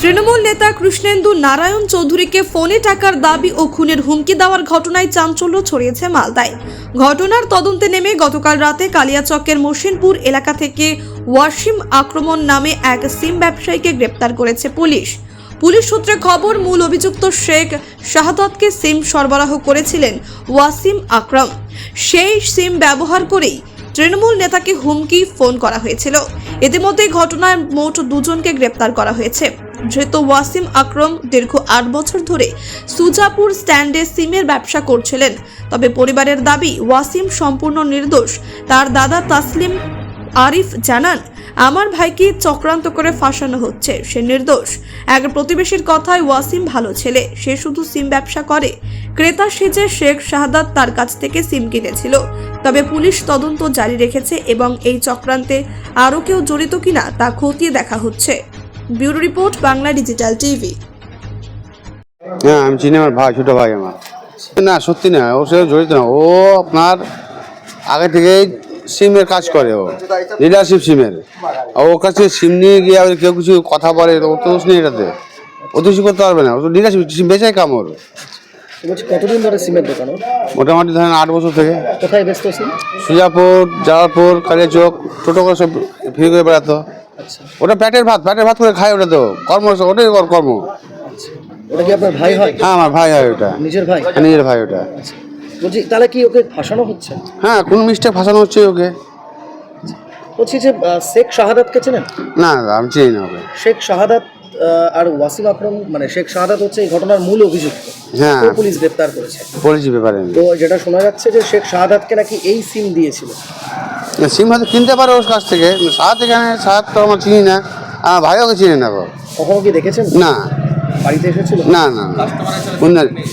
তৃণমূল নেতা কৃষ্ণেন্দু নারায়ণ চৌধুরীকে ফোনে টাকার দাবি ও খুনের হুমকি দেওয়ার ঘটনায় চাঞ্চল্য ছড়িয়েছে মালদায়। ঘটনার তদন্তে নেমে গতকাল রাতে কালিয়াচকের মোশিনপুর এলাকা থেকে ওয়াসিম আক্রমণ নামে এক সিম ব্যবসায়ীকে গ্রেপ্তার করেছে পুলিশ। পুলিশ সূত্রে খবর, মূল অভিযুক্ত শেখ শাহাদতকে সিম সরবরাহ করেছিলেন ওয়াসিম আকরাম। সেই সিম ব্যবহার করেই তৃণমূল নেতাকে হুমকি ফোন করা হয়েছিল। ইতিমধ্যে ঘটনায় মোট দুজনকে গ্রেপ্তার করা হয়েছে। ধৃত ওয়াসিম আকরম দীর্ঘ আট বছর ধরে সুজাপুর স্ট্যান্ডে সিমের ব্যবসা করছিলেন। তবে পরিবারের দাবি, ওয়াসিম সম্পূর্ণ নির্দোষ। তার দাদা তাসলিম আরিফ জানান, আমার ভাইকে চক্রান্ত করে ফাঁসানো হচ্ছে, সে নির্দোষ। এক প্রতিবেশীর কথায়, ওয়াসিম ভালো ছেলে, সে শুধু সিম ব্যবসা করে। ক্রেতা সেজে শেখ শাহাদাত তার কাছ থেকে সিম কিনেছিল। তবে পুলিশ তদন্ত জারি রেখেছে এবং এই চক্রান্তে আরও কেউ জড়িত কিনা তা খতিয়ে দেখা হচ্ছে। Bureau report Bangla digital TV. হ্যাঁ আমি চিনি আমার ভাই ছোটো ভাই আমার। না সত্যি না ও সে জড়িত না। ও আপনার আগে থেকেই সিমের কাজ করে ও লিডারশিপ সিমের। ওর কাছে সিম নিয়ে গিয়ে আবার কেউ কিছু কথা বলে ওর তো দোষ নেই এটাতে। ও তো কিছু করতে পারবে না ও তো লিডারশিপ সিম বেচাই কাম ওর। কতদিন ধরে সিমের দোকান মোটামুটি ধরেন আট বছর থেকে। কোথায় ব্যস্ত সুজাপুর জালালপুর কালিয়াচক টোটো করে সব ফিরে করে বেড়াতো। ওটা প্যাটের ভাত প্যাটের ভাত করে খায় ওটা তো। কর্ম ওটাই ওর কর্ম। আচ্ছা। ওটা কি আপনার ভাই হয়? হ্যাঁ আমার ভাই হয় ওটা। নিজের ভাই? নিজের ভাই ওটা। আচ্ছা। বলছি তাহলে কি ওকে ফাঁসানো হচ্ছে? হ্যাঁ কোন মিস্টেক ফাঁসানো হচ্ছে ওকে। বলছি যে আহ, শেখ শাহাদাতকে চেনেন? না না, আমি চিনি না ওকে। শেখ শাহাদাত আহ, আর ওয়াসিম আকরম মানে শেখ শাহাদাত হচ্ছে এই ঘটনার মূল অভিযুক্ত। হ্যাঁ। পুলিশ গ্রেপ্তার করেছে। পড়েছি ব্যাপারে। আমি তো যেটা শোনা যাচ্ছে যে শেখ শাহাদাতকে নাকি এই সিম দিয়েছিল। সিম হয়তো কিনতে পারে ওর কাছ থেকে। সাত এখানে সাত তো আমার চিনি না। আমার ভাই ওকে চিনি না কখনো কি দেখেছেন? না। বাড়িতে এসেছিল? না না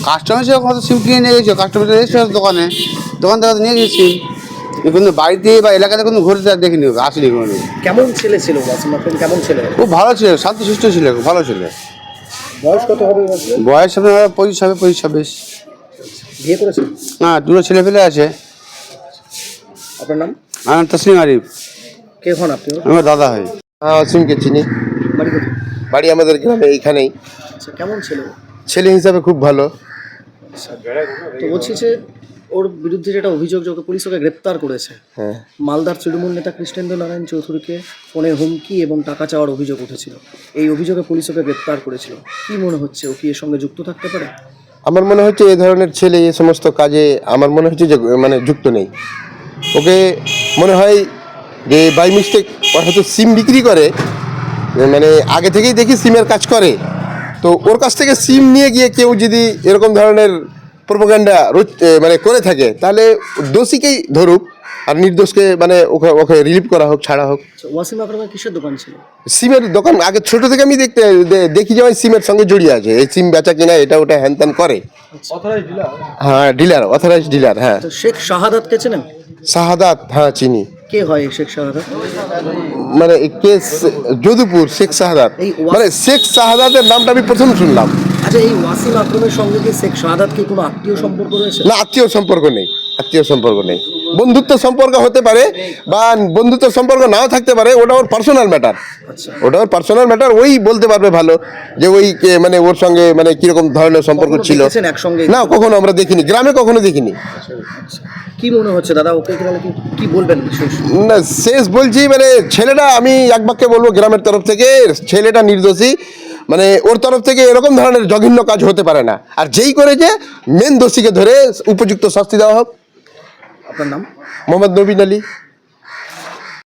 কাস্টমার হিসেবে কত সিম কিনে নিয়ে গেছে কাস্টমার এসেছে হয়তো দোকানে। দোকান থেকে নিয়ে গেছি। কিন্তু বাড়িতে বা এলাকাতে কোনো ঘুরতে দেখিনি আসেনি কোনো কেমন ছেলে ছিল? কেমন ছেলে? খুব ভালো ছিল শান্তশিষ্ট ছিল খুব ভালো ছিল। বয়স কত হবে বয়স আপনার পঁচিশ হবে পঁচিশ ছাব্বিশ। বিয়ে করেছেন? হ্যাঁ দুটো ছেলে পেলে আছে। আপনার নাম? আমার তসলিম আরিফ। কে হন আপনি? আমার দাদা হয়। হ্যাঁ অসীমকে চিনি। বাড়ি কোথায়? বাড়ি আমাদের গ্রামে এইখানেই। আচ্ছা কেমন ছিল? ছেলে হিসাবে খুব ভালো। তো বলছি যে ওর বিরুদ্ধে যেটা অভিযোগ যে ওকে পুলিশ ওকে গ্রেপ্তার করেছে হ্যাঁ। মালদার তৃণমূল নেতা কৃষ্ণেন্দ্র নারায়ণ চৌধুরীকে ফোনে হুমকি এবং টাকা চাওয়ার অভিযোগ উঠেছিল। এই অভিযোগে পুলিশ ওকে গ্রেপ্তার করেছিল। কি মনে হচ্ছে ও কি এর সঙ্গে যুক্ত থাকতে পারে? আমার মনে হচ্ছে এই ধরনের ছেলে এই সমস্ত কাজে আমার মনে হচ্ছে যে মানে যুক্ত নেই। ওকে মনে হয় যে বাই মিস্টেক ওর হয়তো সিম বিক্রি করে মানে আগে থেকেই দেখি সিমের কাজ করে। তো ওর কাছ থেকে সিম নিয়ে গিয়ে কেউ যদি এরকম ধরনের প্রোপাগান্ডা মানে করে থাকে, তাহলে দোষীকেই ধরুক। আর নির্দোষকে মানে ওকে ওকে রিলিভ করা হোক ছাড়া হোক। আচ্ছা, ওয়াসিম আকরমের কিসের দোকান ছিল? সিমের দোকান আগে ছোট থেকে আমি দেখতে দেখি যে ওই সিমের সঙ্গে জড়িয়ে আছে। এই সিম বেচা কিনা এটা ওটা হ্যান ত্যান করে। হ্যাঁ ডিলার অথরাইজ ডিলার হ্যাঁ। শেখ শাহাদাতকে চেনেন? শাহাদাত হ্যাঁ চিনি। কে হয় শেখ শাহাদাত? মানে কেস যদুপুর শেখ শাহাদাত। মানে শেখ শাহাদাতের নামটা আমি প্রথম শুনলাম। আচ্ছা এই ওয়াসিম আকরমের সঙ্গে কি শেখ শাহাদাত কি কোনো আত্মীয় সম্পর্ক রয়েছে? না আত্মীয় সম্পর্ক নেই আত্মীয় সম্পর্ক নেই। বন্ধুত্ব সম্পর্ক হতে পারে বা বন্ধুত্ব সম্পর্ক নাও থাকতে পারে ওটা ওর পার্সোনাল ম্যাটার আচ্ছা। ওটা ওর পার্সোনাল ম্যাটার ওই বলতে পারবে ভালো যে ওই কে- মানে ওর সঙ্গে মানে কীরকম ধরনের সম্পর্ক ছিল। না কখনো আমরা দেখিনি গ্রামে কখনো দেখিনি। কি মনে হচ্ছে দাদা ওকে কি বলবেন না শেষ বলছি মানে ছেলেটা আমি এক বাক্যে বলব গ্রামের তরফ থেকে ছেলেটা নির্দোষী। মানে ওর তরফ থেকে এরকম ধরনের জঘন্য কাজ হতে পারে না। আর যেই করেছে মেন দোষীকে ধরে উপযুক্ত শাস্তি দেওয়া হোক। আপনার নাম মোহাম্মদ নবীন আলী